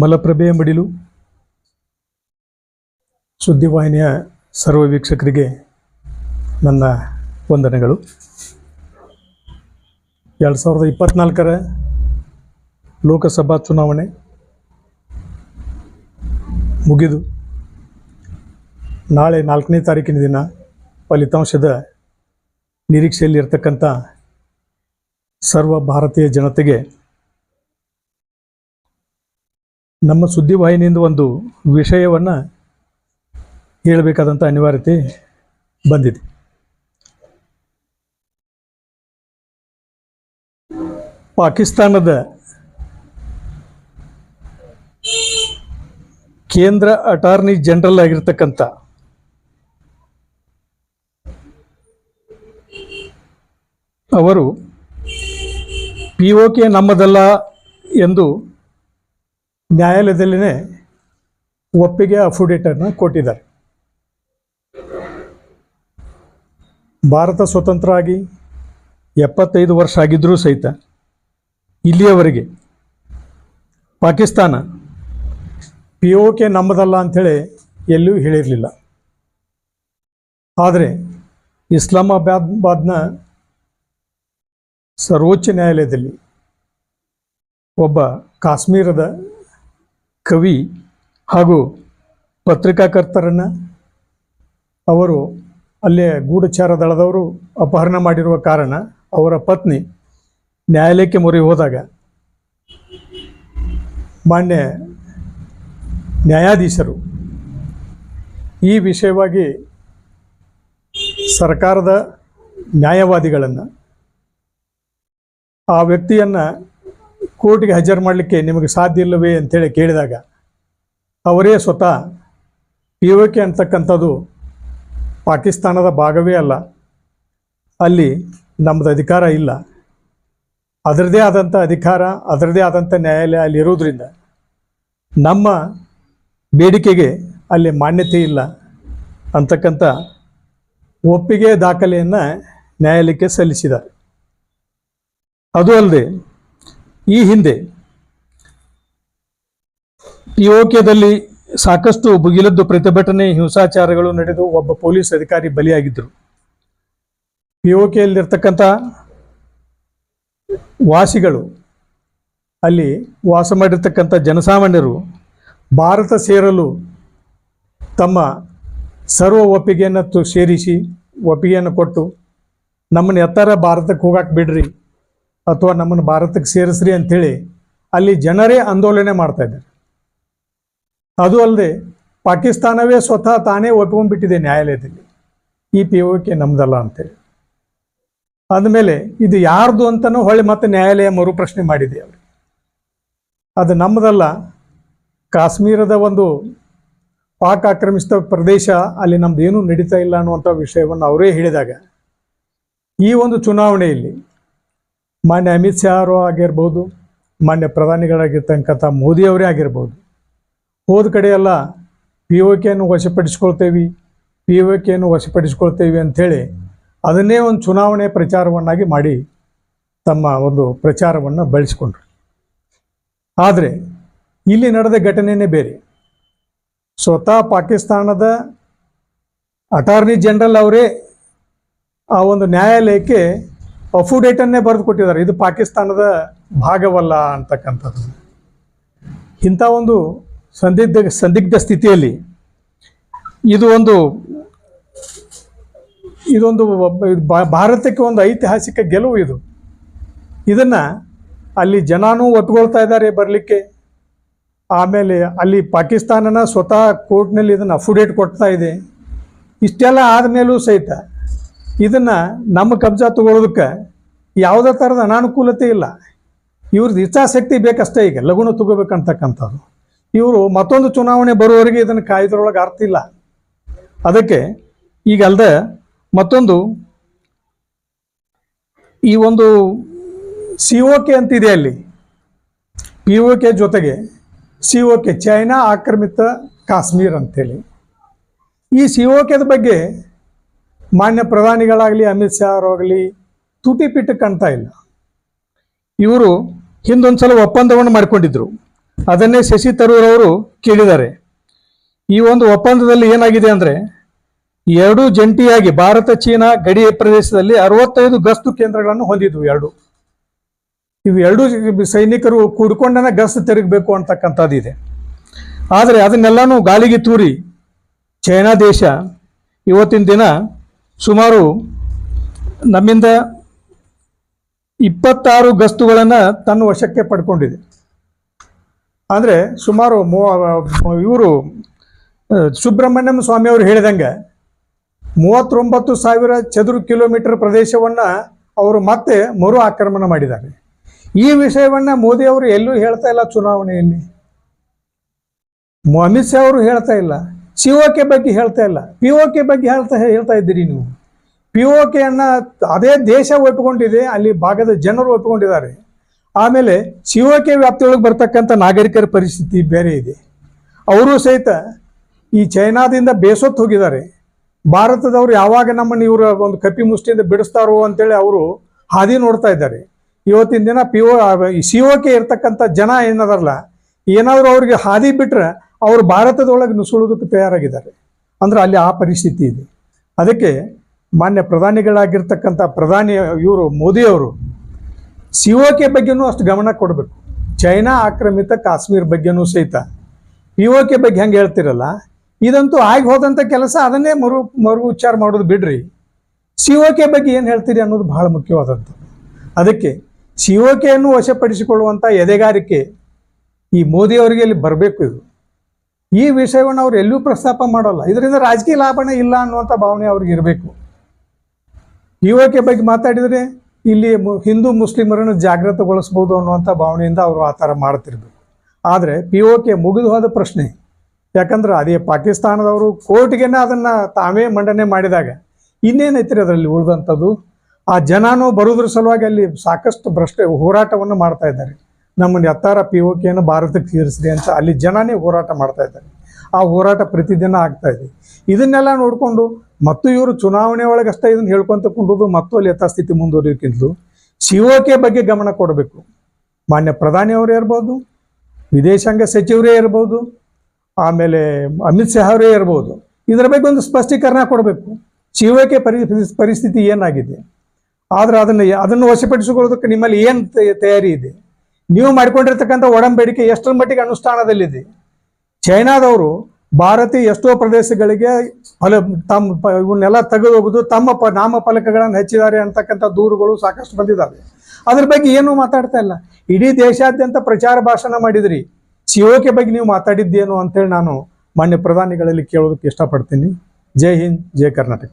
ಮಲಪ್ರಭೆಯ ಮಡಿಲು. ಸುದ್ದಿವಾಹಿನಿಯ ಸರ್ವ ವೀಕ್ಷಕರಿಗೆ ನನ್ನ ವಂದನೆಗಳು. ಎರಡು ಸಾವಿರದ ಇಪ್ಪತ್ತ್ನಾಲ್ಕರ ಲೋಕಸಭಾ ಚುನಾವಣೆ ಮುಗಿದು ನಾಳೆ ನಾಲ್ಕನೇ ತಾರೀಕಿನ ದಿನ ಫಲಿತಾಂಶದ ನಿರೀಕ್ಷೆಯಲ್ಲಿರ್ತಕ್ಕಂಥ ಸರ್ವ ಭಾರತೀಯ ಜನತೆಗೆ ನಮ್ಮ ಸುದ್ದಿವಾಹಿನಿಯಿಂದ ಒಂದು ವಿಷಯವನ್ನು ಹೇಳಬೇಕಾದಂಥ ಅನಿವಾರ್ಯತೆ ಬಂದಿದೆ. ಪಾಕಿಸ್ತಾನದ ಕೇಂದ್ರ ಅಟಾರ್ನಿ ಜನರಲ್ ಆಗಿರ್ತಕ್ಕಂಥ ಅವರು ಪಿ ಓ ನಮ್ಮದಲ್ಲ ಎಂದು ನ್ಯಾಯಾಲಯದಲ್ಲಿನೇ ಒಪ್ಪಿಗೆ ಅಫಿಡೇಟನ್ನು ಕೊಟ್ಟಿದ್ದಾರೆ. ಭಾರತ ಸ್ವತಂತ್ರ ಆಗಿ ಎಪ್ಪತ್ತೈದು ವರ್ಷ ಆಗಿದ್ದರೂ ಸಹಿತ ಇಲ್ಲಿಯವರೆಗೆ ಪಾಕಿಸ್ತಾನ ಪಿ ಓ ಕೆ ನಮ್ಮದಲ್ಲ ಅಂಥೇಳಿ ಎಲ್ಲೂ ಹೇಳಿರಲಿಲ್ಲ. ಆದರೆ ಇಸ್ಲಾಮಾಬಾದ್ನ ಸರ್ವೋಚ್ಚ ನ್ಯಾಯಾಲಯದಲ್ಲಿ ಒಬ್ಬ ಕಾಶ್ಮೀರದ ಕವಿ ಹಾಗೂ ಪತ್ರಿಕಾಕರ್ತರನ್ನು ಅವರು ಅಲ್ಲೇ ಗೂಢಚಾರ ದಳದವರು ಅಪಹರಣ ಮಾಡಿರುವ ಕಾರಣ ಅವರ ಪತ್ನಿ ನ್ಯಾಯಾಲಯಕ್ಕೆ ಮೊರೆ ಹೋದಾಗ ಮಾನ್ಯ ನ್ಯಾಯಾಧೀಶರು ಈ ವಿಷಯವಾಗಿ ಸರ್ಕಾರದ ನ್ಯಾಯವಾದಿಗಳನ್ನು ಆ ವ್ಯಕ್ತಿಯನ್ನು ಕೋರ್ಟ್ಗೆ ಹಾಜರು ಮಾಡಲಿಕ್ಕೆ ನಿಮಗೆ ಸಾಧ್ಯ ಇಲ್ಲವೇ ಅಂತೇಳಿ ಕೇಳಿದಾಗ ಅವರೇ ಸ್ವತಃ ಪಿ ಒ ಕೆ ಅಂತಕ್ಕಂಥದ್ದು ಪಾಕಿಸ್ತಾನದ ಭಾಗವೇ ಅಲ್ಲ. ಅಲ್ಲಿ ನಮ್ಮದು ಅಧಿಕಾರ ಇಲ್ಲ. ಅದರದೇ ಆದಂಥ ಅಧಿಕಾರ, ಅದರದೇ ಆದಂಥ ನ್ಯಾಯಾಲಯ ಅಲ್ಲಿ ಇರೋದ್ರಿಂದ ನಮ್ಮ ಬೇಡಿಕೆಗೆ ಅಲ್ಲಿ ಮಾನ್ಯತೆ ಇಲ್ಲ ಅಂತಕ್ಕಂಥ ಒಪ್ಪಿಗೆ ದಾಖಲೆಯನ್ನು ನ್ಯಾಯಾಲಯಕ್ಕೆ ಸಲ್ಲಿಸಿದ್ದಾರೆ. ಅದು ಅಲ್ಲದೆ ಈ ಹಿಂದೆ ಪಿ ಒ ಕೆದಲ್ಲಿ ಸಾಕಷ್ಟು ಬುಗಿಲದ್ದು ಪ್ರತಿಭಟನೆ, ಹಿಂಸಾಚಾರಗಳು ನಡೆದು ಒಬ್ಬ ಪೊಲೀಸ್ ಅಧಿಕಾರಿ ಬಲಿಯಾಗಿದ್ದರು. ಪಿ ಒ ಕೆಯಲ್ಲಿರ್ತಕ್ಕಂಥ ವಾಸಿಗಳು, ಅಲ್ಲಿ ವಾಸ ಮಾಡಿರ್ತಕ್ಕಂಥ ಜನಸಾಮಾನ್ಯರು ಭಾರತ ಸೇರಲು ತಮ್ಮ ಸರ್ವ ಒಪ್ಪಿಗೆಯನ್ನು ತು, ಸೇರಿಸಿ ಒಪ್ಪಿಗೆಯನ್ನು ಕೊಟ್ಟು ನಮ್ಮನ್ನು ಎತ್ತರ ಭಾರತಕ್ಕೆ ಹೋಗಕ್ಕೆ ಬಿಡ್ರಿ. ಅಥವಾ ನಮ್ಮನ್ನು ಭಾರತಕ್ಕೆ ಸೇರಿಸ್ರಿ ಅಂಥೇಳಿ ಅಲ್ಲಿ ಜನರೇ ಆಂದೋಲನೆ ಮಾಡ್ತಾ ಇದ್ದಾರೆ. ಅದು ಅಲ್ಲದೆ ಪಾಕಿಸ್ತಾನವೇ ಸ್ವತಃ ತಾನೇ ಒಪ್ಕೊಂಡ್ಬಿಟ್ಟಿದೆ ನ್ಯಾಯಾಲಯದಲ್ಲಿ. ಈ ಪಿ ಓ ಕೆ ನಮ್ದಲ್ಲ ಅಂತೇಳಿ. ಅಂದಮೇಲೆ ಇದು ಯಾರ್ದು ಅಂತನೂ ಹೊಳ್ಳಿ ಮತ್ತೆ ನ್ಯಾಯಾಲಯ ಮರುಪ್ರಶ್ನೆ ಮಾಡಿದೆ ಅವರು. ಅದು ನಮ್ಮದಲ್ಲ ಕಾಶ್ಮೀರದ ಒಂದು ಪಾಕ್ ಆಕ್ರಮಿಸಿದ ಪ್ರದೇಶ ಅಲ್ಲಿ ನಮ್ದು ಏನೂ ನಡೀತಾ ಇಲ್ಲ ಅನ್ನುವಂಥ ವಿಷಯವನ್ನು ಅವರೇ ಹೇಳಿದಾಗ ಈ ಒಂದು ಚುನಾವಣೆಯಲ್ಲಿ ಮಾನ್ಯ ಅಮಿತ್ ಶಾ ಅವರು ಆಗಿರ್ಬೋದು, ಮಾನ್ಯ ಪ್ರಧಾನಿಗಳಾಗಿರ್ತಕ್ಕಂಥ ಮೋದಿಯವರೇ ಆಗಿರ್ಬೋದು. ಹೋದ ಕಡೆ ಎಲ್ಲ ಪಿ ಒ ಕೆಯನ್ನು ವಶಪಡಿಸ್ಕೊಳ್ತೇವೆ ಪಿ ಒ ಕೆಯನ್ನು ವಶಪಡಿಸ್ಕೊಳ್ತೇವೆ ಅಂಥೇಳಿ ಅದನ್ನೇ ಒಂದು ಚುನಾವಣೆ ಪ್ರಚಾರವನ್ನಾಗಿ ಮಾಡಿ ತಮ್ಮ ಒಂದು ಪ್ರಚಾರವನ್ನು ಬಳಸಿಕೊಂಡ್ರು. ಆದರೆ ಇಲ್ಲಿ ನಡೆದ ಘಟನೆಯೇ ಬೇರೆ. ಸ್ವತಃ ಪಾಕಿಸ್ತಾನದ ಅಟಾರ್ನಿ ಜನರಲ್ ಅವರೇ ಆ ಒಂದು ನ್ಯಾಯಾಲಯಕ್ಕೆ ಅಫಿಡೇಟನ್ನೇ ಬರೆದು ಕೊಟ್ಟಿದ್ದಾರೆ. ಇದು ಪಾಕಿಸ್ತಾನದ ಭಾಗವಲ್ಲ ಅಂತಕ್ಕಂಥದ್ದು. ಇಂಥ ಒಂದು ಸಂದಿಗ್ಧ ಸಂದಿಗ್ಧ ಸ್ಥಿತಿಯಲ್ಲಿ ಇದು ಒಂದು, ಇದೊಂದು ಭಾರತಕ್ಕೆ ಒಂದು ಐತಿಹಾಸಿಕ ಗೆಲುವು ಇದು. ಇದನ್ನು ಅಲ್ಲಿ ಜನನೂ ಒತ್ಕೊಳ್ತಾ ಇದ್ದಾರೆ ಬರಲಿಕ್ಕೆ. ಆಮೇಲೆ ಅಲ್ಲಿ ಪಾಕಿಸ್ತಾನನ ಸ್ವತಃ ಕೋರ್ಟ್ನಲ್ಲಿ ಇದನ್ನು ಅಫುಡೇಟ್ ಕೊಡ್ತಾ ಇದೆ. ಇಷ್ಟೆಲ್ಲ ಆದಮೇಲೂ ಸಹಿತ ಇದನ್ನು ನಮ್ಮ ಕಬ್ಜಾ ತಗೊಳ್ಳೋದಕ್ಕೆ ಯಾವುದೇ ಥರದ ಅನಾನುಕೂಲತೆ ಇಲ್ಲ. ಇವ್ರದ್ದು ಇಚ್ಛಾಶಕ್ತಿ ಬೇಕಷ್ಟೇ ಈಗ ಲಘುನ ತಗೋಬೇಕಂತಕ್ಕಂಥದ್ದು. ಇವರು ಮತ್ತೊಂದು ಚುನಾವಣೆ ಬರುವವರೆಗೆ ಇದನ್ನು ಕಾಯ್ದರೊಳಗೆ ಅರ್ಥ ಇಲ್ಲ. ಅದಕ್ಕೆ ಈಗ ಅಲ್ಲದೆ ಮತ್ತೊಂದು ಈ ಒಂದು ಸಿ ಒ ಕೆ ಅಂತಿದೆ ಅಲ್ಲಿ. ಪಿ ಒ ಕೆ ಜೊತೆಗೆ ಸಿ ಒ ಕೆ ಚೈನಾ ಆಕ್ರಮಿತ ಕಾಶ್ಮೀರ್ ಅಂತೇಳಿ. ಈ ಸಿ ಒ ಕೆದ ಬಗ್ಗೆ ಮಾನ್ಯ ಪ್ರಧಾನಿಗಳಾಗಲಿ, ಅಮಿತ್ ಶಾ ಅವರಾಗಲಿ, ತುಟಿ ಪಿಟ್ಟು ಕಾಣ್ತಾ ಇಲ್ಲ. ಇವರು ಹಿಂದೊಂದ್ಸಲ ಒಪ್ಪಂದವನ್ನು ಮಾಡಿಕೊಂಡಿದ್ರು. ಅದನ್ನೇ ಶಶಿ ತರೂರ್ ಅವರು ಕೇಳಿದ್ದಾರೆ. ಈ ಒಂದು ಒಪ್ಪಂದದಲ್ಲಿ ಏನಾಗಿದೆ ಅಂದರೆ, ಎರಡೂ ಜಂಟಿಯಾಗಿ ಭಾರತ, ಚೀನಾ ಗಡಿ ಪ್ರದೇಶದಲ್ಲಿ ಅರವತ್ತೈದು ಗಸ್ತು ಕೇಂದ್ರಗಳನ್ನು ಹೊಂದಿದ್ವು ಎರಡು. ಇವು ಎರಡೂ ಸೈನಿಕರು ಕೂಡ್ಕೊಂಡನ ಗಸ್ತು ತಿರುಗಬೇಕು ಅಂತಕ್ಕಂಥದ್ದು ಇದೆ. ಆದರೆ ಅದನ್ನೆಲ್ಲನೂ ಗಾಳಿಗೆ ತೂರಿ, ಚೈನಾ ದೇಶ ಇವತ್ತಿನ ದಿನ ಸುಮಾರು ನಮ್ಮಿಂದ ಇಪ್ಪತ್ತಾರು ಗಸ್ತುಗಳನ್ನು ತನ್ನ ವಶಕ್ಕೆ ಪಡ್ಕೊಂಡಿದೆ. ಅಂದರೆ ಸುಮಾರು ಇವರು ಸುಬ್ರಹ್ಮಣ್ಯಂ ಸ್ವಾಮಿಯವರು ಹೇಳಿದಂಗೆ ಮೂವತ್ತೊಂಬತ್ತು ಸಾವಿರ ಚದುರು ಕಿಲೋಮೀಟರ್ ಪ್ರದೇಶವನ್ನು ಅವರು ಮತ್ತೆ ಮರು ಆಕ್ರಮಣ ಮಾಡಿದ್ದಾರೆ. ಈ ವಿಷಯವನ್ನು ಮೋದಿ ಅವರು ಎಲ್ಲೂ ಹೇಳ್ತಾ ಇಲ್ಲ ಚುನಾವಣೆಯಲ್ಲಿ. ಅಮಿತ್ ಶಾ ಅವರು ಹೇಳ್ತಾ ಇಲ್ಲ. ಸಿ ಒ ಕೆ ಬಗ್ಗೆ ಹೇಳ್ತಾ ಇಲ್ಲ. ಪಿ ಒ ಕೆ ಬಗ್ಗೆ ಹೇಳ್ತಾ ಹೇಳ್ತಾ ಇದ್ದೀರಿ ನೀವು. ಪಿ ಒ ಕೆಯನ್ನು ಅದೇ ದೇಶ ಒಪ್ಪಿಕೊಂಡಿದೆ ಅಲ್ಲಿ ಭಾಗದ ಜನರು ಒಪ್ಪಿಕೊಂಡಿದ್ದಾರೆ ಆಮೇಲೆ ಸಿ ಒ ಕೆ ವ್ಯಾಪ್ತಿಯೊಳಗೆ ಬರ್ತಕ್ಕಂಥ ನಾಗರಿಕರ ಪರಿಸ್ಥಿತಿ ಬೇರೆ ಇದೆ. ಅವರು ಸಹಿತ ಈ ಚೈನಾದಿಂದ ಬೇಸೊತ್ತು ಹೋಗಿದ್ದಾರೆ. ಭಾರತದವರು ಯಾವಾಗ ನಮ್ಮನ್ನು ಇವರ ಒಂದು ಕಪಿ ಮುಷ್ಟಿಯಿಂದ ಬಿಡಿಸ್ತಾರೋ ಅಂತೇಳಿ ಅವರು ಹಾದಿ ನೋಡ್ತಾ ಇದ್ದಾರೆ. ಇವತ್ತಿನ ದಿನ P O C O K ಇರ್ತಕ್ಕಂಥ ಜನ ಏನದಾರಲ್ಲ ಏನಾದರೂ ಅವ್ರಿಗೆ ಹಾದಿ ಬಿಟ್ಟರೆ ಅವರು ಭಾರತದೊಳಗೆ ನುಸುಳೋದಕ್ಕೆ ತಯಾರಾಗಿದ್ದಾರೆ. ಅಂದ್ರೆ ಅಲ್ಲಿ ಆ ಪರಿಸ್ಥಿತಿ ಇದೆ. ಅದಕ್ಕೆ ಮಾನ್ಯ ಪ್ರಧಾನಿಗಳಾಗಿರ್ತಕ್ಕಂಥ ಪ್ರಧಾನಿ ಇವರು ಮೋದಿಯವರು ಸಿ ಒ ಕೆ ಬಗ್ಗೆನೂ ಅಷ್ಟು ಗಮನ ಕೊಡಬೇಕು. ಚೈನಾ ಆಕ್ರಮಿತ ಕಾಶ್ಮೀರ ಬಗ್ಗೆನೂ ಸಹಿತ. ಪಿ ಒ ಕೆ ಬಗ್ಗೆ ಹೆಂಗೆ ಹೇಳ್ತಿರಲ್ಲ, ಇದಂತೂ ಆಗಿ ಹೋದಂಥ ಕೆಲಸ ಅದನ್ನೇ ಮರು ಮರು ಉಚ್ಚಾರ ಮಾಡೋದು ಬಿಡ್ರಿ. ಸಿ ಒ ಕೆ ಬಗ್ಗೆ ಏನು ಹೇಳ್ತೀರಿ ಅನ್ನೋದು ಬಹಳ ಮುಖ್ಯವಾದದ್ದು. ಅದಕ್ಕೆ ಸಿ ಒ ಕೆಯನ್ನು ವಶಪಡಿಸಿಕೊಳ್ಳುವಂಥ ಎದೆಗಾರಿಕೆ ಈ ಮೋದಿ ಅವರಿಗೆ ಇಲ್ಲಿ ಬರಬೇಕು ಇದು. ಈ ವಿಷಯವನ್ನು ಅವ್ರು ಎಲ್ಲೂ ಪ್ರಸ್ತಾಪ ಮಾಡೋಲ್ಲ. ಇದರಿಂದ ರಾಜಕೀಯ ಲಾಭನೇ ಇಲ್ಲ ಅನ್ನುವಂಥ ಭಾವನೆ ಅವ್ರಿಗೆ ಇರಬೇಕು. ಪಿ ಒ ಕೆ ಬಗ್ಗೆ ಮಾತಾಡಿದರೆ ಇಲ್ಲಿ ಹಿಂದೂ ಮುಸ್ಲಿಮರನ್ನು ಜಾಗೃತಗೊಳಿಸ್ಬೋದು ಅನ್ನುವಂಥ ಭಾವನೆಯಿಂದ ಅವರು ಆ ಥರ ಮಾಡ್ತಿರ್ಬೇಕು ಆದರೆ ಪಿ ಒ ಕೆ ಮುಗಿದು ಪ್ರಶ್ನೆ, ಯಾಕಂದ್ರೆ ಅದೇ ಪಾಕಿಸ್ತಾನದವರು ಕೋರ್ಟ್ಗೆನೇ ಅದನ್ನು ತಾವೇ ಮಂಡನೆ ಮಾಡಿದಾಗ ಇನ್ನೇನೈತ್ರಿ ಅದರಲ್ಲಿ ಉಳಿದಂಥದ್ದು? ಆ ಜನನೂ ಬರೋದ್ರ ಸಲುವಾಗಿ ಅಲ್ಲಿ ಸಾಕಷ್ಟು ಭ್ರಷ್ಟ ಹೋರಾಟವನ್ನು ಮಾಡ್ತಾ ಇದ್ದಾರೆ. ನಮ್ಮನ್ನು ಎತ್ತಾರ ಪಿ ಒ ಕೆಯನ್ನು ಭಾರತಕ್ಕೆ ಸೇರಿಸ್ರಿ ಅಂತ ಅಲ್ಲಿ ಜನನೇ ಹೋರಾಟ ಮಾಡ್ತಾ ಇದ್ದಾರೆ. ಆ ಹೋರಾಟ ಪ್ರತಿದಿನ ಆಗ್ತಾ ಇದೆ. ಇದನ್ನೆಲ್ಲ ನೋಡಿಕೊಂಡು ಮತ್ತು ಇವರು ಚುನಾವಣೆ ಒಳಗಷ್ಟೇ ಇದನ್ನು ಹೇಳ್ಕೊಂತ ಕುಂಡೋದು ಮತ್ತು ಅಲ್ಲಿ ಯಥಾಸ್ಥಿತಿ ಮುಂದುವರಿಯೋಕ್ಕಿಂತಲೂ ಸಿ ಒ ಕೆ ಬಗ್ಗೆ ಗಮನ ಕೊಡಬೇಕು. ಮಾನ್ಯ ಪ್ರಧಾನಿಯವರೇ ಇರ್ಬೋದು, ವಿದೇಶಾಂಗ ಸಚಿವರೇ ಇರ್ಬೋದು, ಆಮೇಲೆ ಅಮಿತ್ ಶಾ ಅವರೇ ಇರ್ಬೋದು. ಇದರ ಬಗ್ಗೆ ಒಂದು ಸ್ಪಷ್ಟೀಕರಣ ಕೊಡಬೇಕು. ಸಿ ಒ ಕೆ ಪರಿ, ಪರಿಸ್ಥಿತಿ ಏನಾಗಿದೆ? ಆದರೆ ಅದನ್ನು ಅದನ್ನು ವಶಪಡಿಸಿಕೊಳ್ಳೋದಕ್ಕೆ ನಿಮ್ಮಲ್ಲಿ ಏನು ತಯಾರಿ ಇದೆ? ನೀವು ಮಾಡಿಕೊಂಡಿರ್ತಕ್ಕಂಥ ಒಡಂಬಡಿಕೆ ಎಷ್ಟರ ಮಟ್ಟಿಗೆ ಅನುಷ್ಠಾನದಲ್ಲಿದೆ? ಚೈನಾದವರು ಭಾರತೀಯ ಎಷ್ಟೋ ಪ್ರದೇಶಗಳಿಗೆ ಫಲ ತಮ್ಮ ಇವನ್ನೆಲ್ಲ ತೆಗೆದು ಹೋಗುದು ತಮ್ಮ ಪ ನಾಮಫಲಕಗಳನ್ನು ಹೆಚ್ಚಿದ್ದಾರೆ ಅಂತಕ್ಕಂಥ ದೂರುಗಳು ಸಾಕಷ್ಟು ಬಂದಿದ್ದಾವೆ. ಅದ್ರ ಬಗ್ಗೆ ಏನೂ ಮಾತಾಡ್ತಾ ಇಲ್ಲ. ಇಡೀ ದೇಶಾದ್ಯಂತ ಪ್ರಚಾರ ಭಾಷಣ ಮಾಡಿದ್ರಿ. ಸಿಒಕೆ ಬಗ್ಗೆ ನೀವು ಮಾತಾಡಿದ್ದೇನು ಅಂತೇಳಿ ನಾನು ಮಾನ್ಯ ಪ್ರಧಾನಿಗಳಲ್ಲಿ ಕೇಳೋದಕ್ಕೆ ಇಷ್ಟಪಡ್ತೀನಿ. ಜೈ ಹಿಂದ್, ಜೈ ಕರ್ನಾಟಕ.